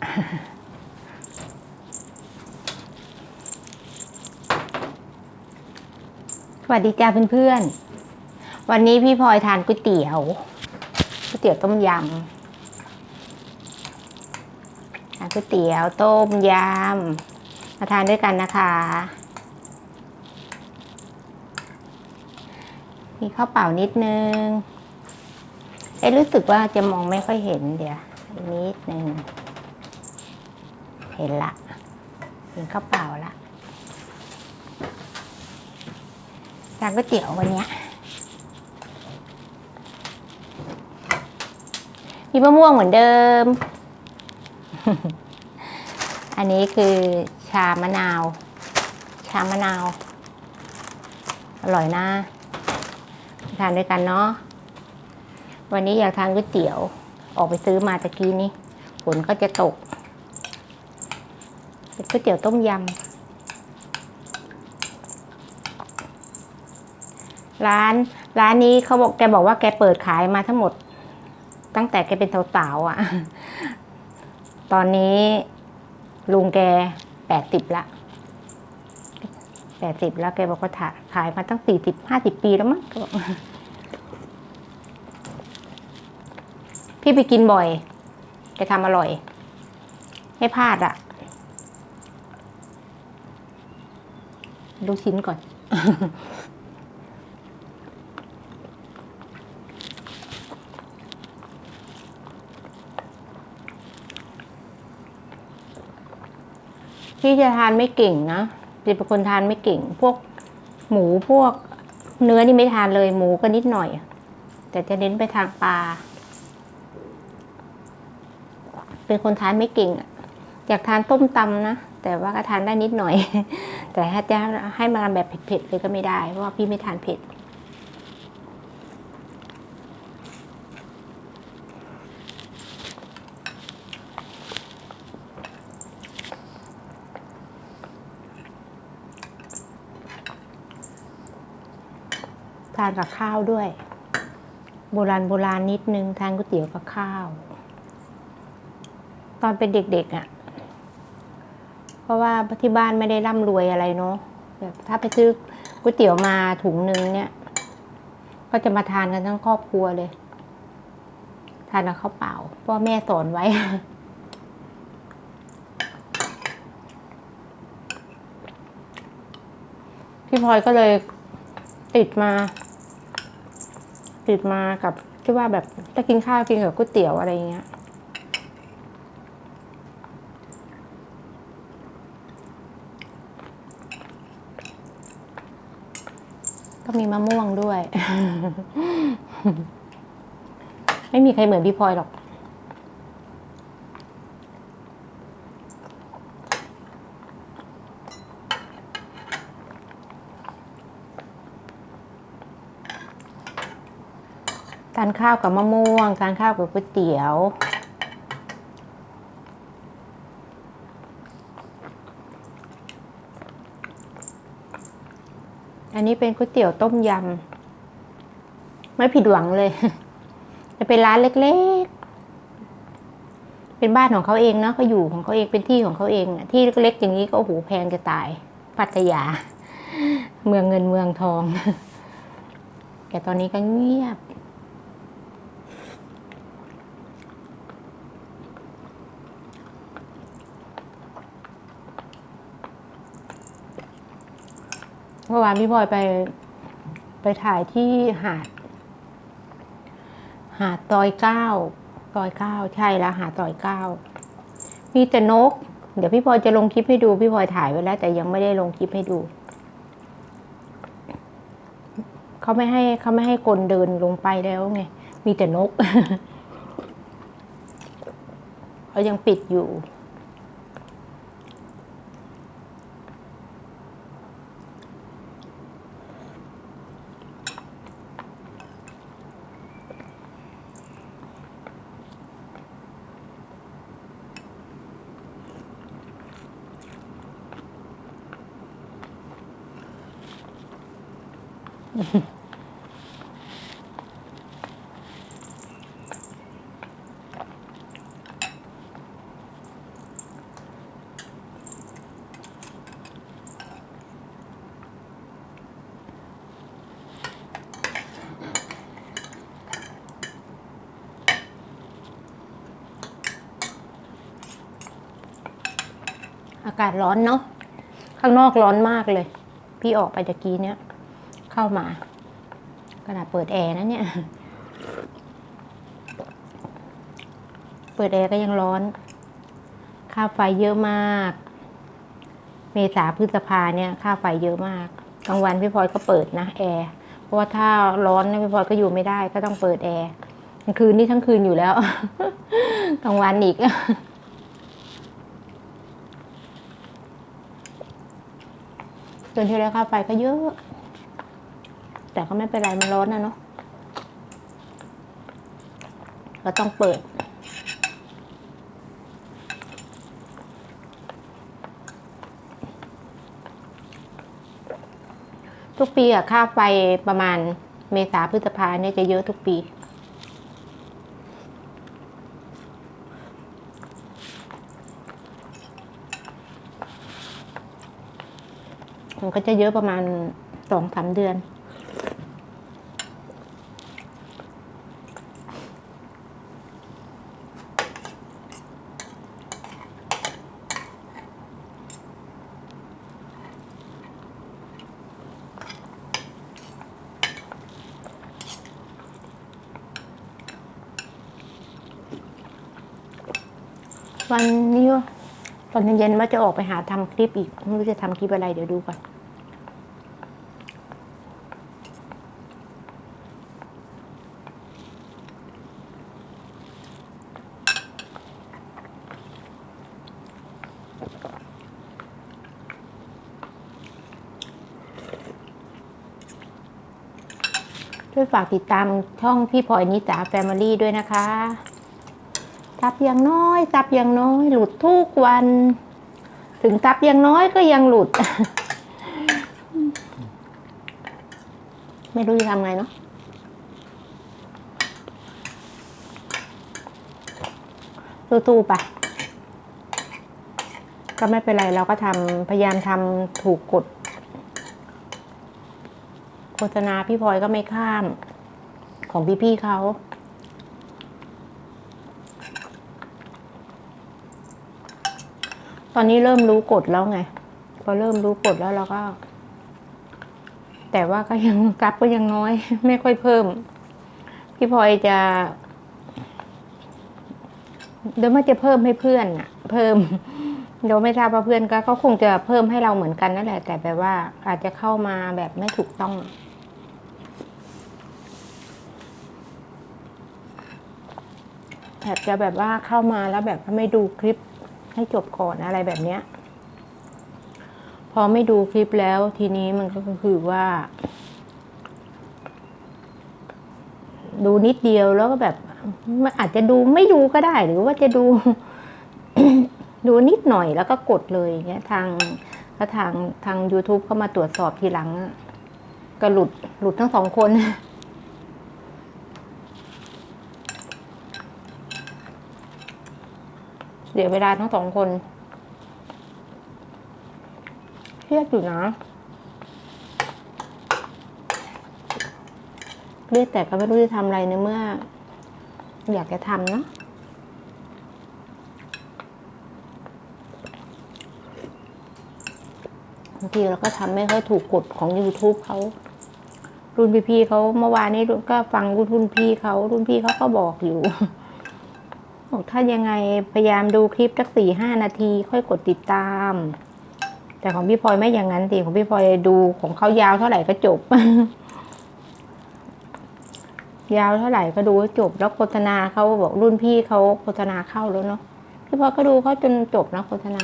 สวัสดีจ้าเพื่อนๆ วันนี้พี่พลอยทานก๋วยเตี๋ยวก๋วยเตี๋ยวต้มยำทานก๋วยเตี๋ยวต้มยำมาทานด้วยกันนะคะมีข้าวเปล่านิดนึง เอ๊ะรู้สึกว่าจะมองไม่ค่อยเห็นเดี๋ยวนิดนึง เห็นละเห็นข้าวเปล่าละทานก๋วยเตี๋ยววันนี้มีมะม่วงเหมือนเดิม อันนี้คือชามะนาว ชามะนาว อร่อยนะ ทานด้วยกันเนาะ วันนี้อยากทานก๋วยเตี๋ยว ออกไปซื้อมาตะกี้นี้ฝนก็จะตก ก๋วยเตี๋ยวต้มยำร้านร้านนี้เขาบอกแกบอกว่าแกเปิดขายมาทั้งหมด ตั้งแต่แกเป็นสาวๆอะ่ะ ตอนนี้ลุงแกแปดสิบละแปดสิบแล้วแกบอกว่าขายมาตั้งสี่สิบห้าสิบปีแล้วมั้งพี่ไปกินบ่อยแกทำอร่อย ไม่พลาดอะ ลูกชิ้นก่อน พี่จะทานไม่เก่งนะจะเป็นคนทานไม่เก่ง พวกหมูพวกเนื้อนี่ไม่ทานเลย หมูก็นิดหน่อย แต่จะเน้นไปทางปลา เป็นคนทานไม่เก่งอะอยากทานต้มตำนะ แต่ว่าก็ทานได้นิดหน่อย แต่ถ้าจะให้มาแบบเผ็ดๆเลยก็ไม่ได้ เพราะว่าพี่ไม่ทานเผ็ด ทานกับข้าวด้วย โบราณโบราณนิดนึง ทานก๋วยเตี๋ยวกับข้าว ตอนเป็นเด็กๆอะ่ะ ราะว่าที่บ้านไม่ได้ร่ำรวยอะไรเนาะแบบถ้าไปซื้อก๋วยเตี๋ยวมาถุงหนึ่งเนี่ย ก็จะมาทานกันทั้งครอบครัวเลย ทานกับข้าวเปล่าเพราะแม่สอนไว้พี่พลอยก็เลยติดมา ติดมากับที่ว่าแบบจะกินข้าวกินกับก๋วยเตี๋ยวอะไรเงี้ย ก็มีมะม่วงด้วย ไม่มีใครเหมือนพี่พลอยหรอกทานข้าวกับมะม่วงทานข้าวกับก๋วยเตี๋ยว อันนี้เป็นก๋วยเตี๋ยวต้มยำ ไม่ผิดหวังเลย จะเป็นร้านเล็กๆ เป็นบ้านของเขาเองเนาะเขาอยู่ของเขาเองเป็นที่ของเขาเองที่เล็กๆอย่างนี้ก็โอ้โหแพงจะตายพัทยา เมืองเงินเมืองทอง แต่ตอนนี้ก็เงียบ เมื่อวานพี่พลอยไปไปถ่ายที่หาด หาดตอยเก้าตอยเก้าใช่แล้วหาดตอยเก้ามีแต่นก เดี๋ยวพี่พลอยจะลงคลิปให้ดูพี่พลอยถ่ายไว้แล้ว แต่ยังไม่ได้ลงคลิปให้ดูเขาไม่ให้เขาไม่ให้คนเดินลงไปแล้วไงมีแต่นกเขายังปิดอยู่ อากาศร้อนเนาะข้างนอกร้อนมากเลย พี่ออกไปตะกี้เนี้ย เข้ามาขนาดเปิดแอร์นะเนี่ย เปิดแอร์ก็ยังร้อน ค่าไฟเยอะมาก เมษาพฤษภาเนี่ย ค่าไฟเยอะมากกลางวันพี่พลอยก็เปิดนะแอร์ เพราะว่าถ้าร้อนนะพี่พลอยก็อยู่ไม่ได้ก็ต้องเปิดแอร์กลางคืนนี่ทั้งคืนอยู่แล้วกลางวันอีกเดือนที่แล้วค่าไฟก็เยอะ แต่ก็ไม่เป็นไรมันร้อนนะเนาะก็ต้องเปิด ทุกปีอะค่าไฟประมาณเมษาพฤษภาเนี่ยจะเยอะทุกปีมันก็จะเยอะประมาณสองสามเดือน วันนี้ตอนเย็นๆว่าจะออกไปหาทำคลิปอีก ไม่รู้จะทำคลิปอะไรเดี๋ยวดูก่อนช่วยฝากติดตามช่องพี่พลอยนิสาแฟมิลี่ด้วยนะคะ ซับยังน้อยซับยังน้อย หลุดทุกวัน ถึงซับยังน้อยก็ยังหลุด ไม่รู้จะทำไงเนาะตู้ๆไปก็ไม่เป็นไรเราก็ทำพยายามทำถูกกฎโฆษณาพี่พลอยก็ไม่ข้ามของพี่ๆเขา ต อนนี้เริ่มรู้กฎแล้วไง พอเริ่มรู้กฎแล้วเราก็ แต่ว่าก็ยังกลับก็ยังน้อย ไม่ค่อยเพิ่ม พี่พลอยจะ เดี๋ยวมันจะเพิ่มให้เพื่อนอะเพิ่มเดี๋ยวไม่ทราบว่าเพื่อนก็เขาคงจะเพิ่มให้เราเหมือนกันนั่นแหละ แต่แบบว่าอาจจะเข้ามาแบบไม่ถูกต้องแบบจะแบบว่าเข้ามาแล้วแบบไม่ดูคลิป ให้จบก่อนอะไรแบบเนี้ย พอไม่ดูคลิปแล้วทีนี้มันก็คือว่า ดูนิดเดียวแล้วก็แบบมันอาจจะดูไม่ดูก็ได้ หรือว่าจะดู ดูนิดหน่อยแล้วก็กดเลยอย่างเงี้ย ทางทางทาง YouTube เข้ามาตรวจสอบทีหลังอะก็หลุดหลุดทั้งสองคน เสียเวลาทั้งสองคนเครียดอยู่นะเครียดแต่ก็ไม่รู้จะทำอะไรในเมื่อ อยากจะทำเนาะบางทีเราก็ทำไม่ค่อยถูกกฎของ YouTube เขา รุ่นพี่ๆเขาเมื่อวานนี้ก็ฟังรุ่นพี่เขารุ่นพี่เขาก็บอกอยู่ บอกถ้ายังไงพยายามดูคลิปสักสี่ห้านาที ค่อยกดติดตาม แต่ของพี่พลอยไม่อย่างนั้นสิของพี่พลอยดูของเขายาวเท่าไหร่ก็จบ ยาวเท่าไหร่ก็ดูให้จบ แล้วโฆษณาเขาบอกรุ่นพี่เขาโฆษณาเข้าแล้วเนาะพี่พลอยก็ดูเขาจนจบนะโฆษณา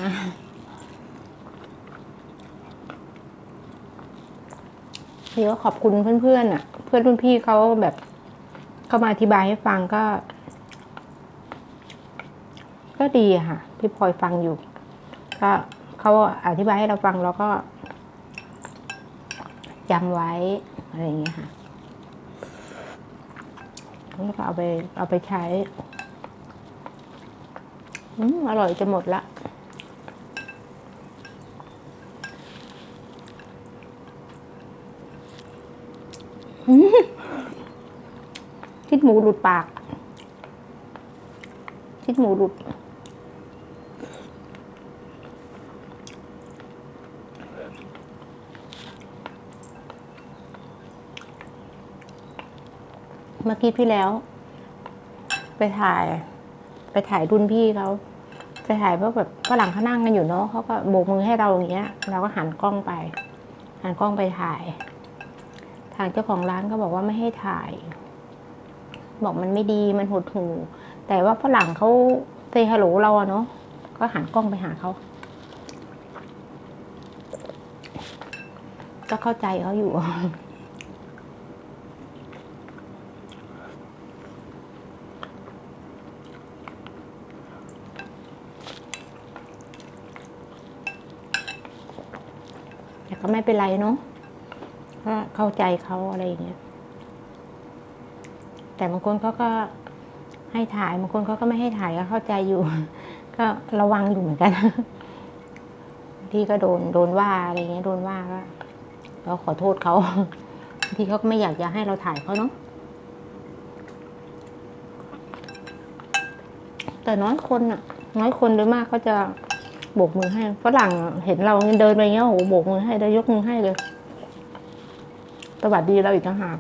พี่ก็ขอบคุณเพื่อนๆอะ เพื่อนรุ่นพี่เขาแบบเข้ามาอธิบายให้ฟังก็ ก็ดีค่ะพี่พลอยฟังอยู่ ก็เขาอธิบายให้เราฟังเราก็จำไว้อะไรอย่างเงี้ยค่ะแล้วก็เอาไปเอาไปใช้อืมอร่อยจะหมดละอืมชิ้นหมูหลุดปาก ชิ้นหมูหลุด เมื่อกี้พี่แล้ว ไปถ่าย ไปถ่ายรุ่นพี่เขาไปถ่ายเพราะแบบฝรั่งเขานั่งกันอยู่เนาะเขาก็โบกมือให้เราอย่างเงี้ย เราก็หันกล้องไป หันกล้องไปถ่าย ทางเจ้าของร้านก็บอกว่าไม่ให้ถ่าย บอกมันไม่ดีมันหดหูแต่ว่าฝรั่งเขาเซฮัลโหลเราอะเนาะก็หันกล้องไปหาเขาก็เข้าใจเขาอยู่ ก็ไม่เป็นไรเนาะก็เข้าใจเขาอะไรอย่างเงี้ย แต่บางคนเขาก็ให้ถ่ายบางคนเขาก็ไม่ให้ถ่ายก็เข้าใจอยู่ ก็ระวังอยู่เหมือนกันที่ก็โดนโดนว่าอะไรเงี้ยโดนว่าก็เราขอโทษเขาที่เขาก็ไม่อยากจะให้เราถ่ายเขาเนาะแต่น้อยคนอะน้อยคนโดยมากเขาจะ โบกมือให้ฝรั่งเห็นเราเดินไปเงี้ยโอ้โหโบกมือให้ได้ยกมือให้เลยสวัสดีเราอีกต่างหาก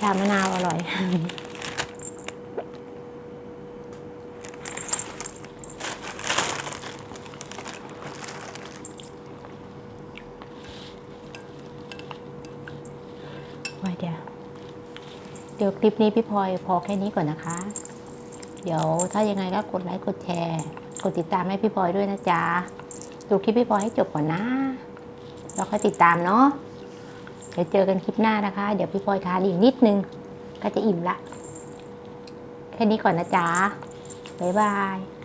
ชามะนาวอร่อย ไว้เดี๋ยว เดี๋ยวคลิปนี้พี่พลอยพอแค่นี้ก่อนนะคะ เดี๋ยวถ้ายังไงก็กดไลค์กดแชร์ กดติดตามให้พี่พลอยด้วยนะจ๊ะ ดูคลิปพี่พลอยให้จบก่อนนะแล้วค่อยติดตามเนาะ เดี๋ยวเจอกันคลิปหน้านะคะ เดี๋ยวพี่พลอยทานอีกนิดนึง ก็จะอิ่มละ แค่นี้ก่อนนะจ๊ะ บ๊ายบาย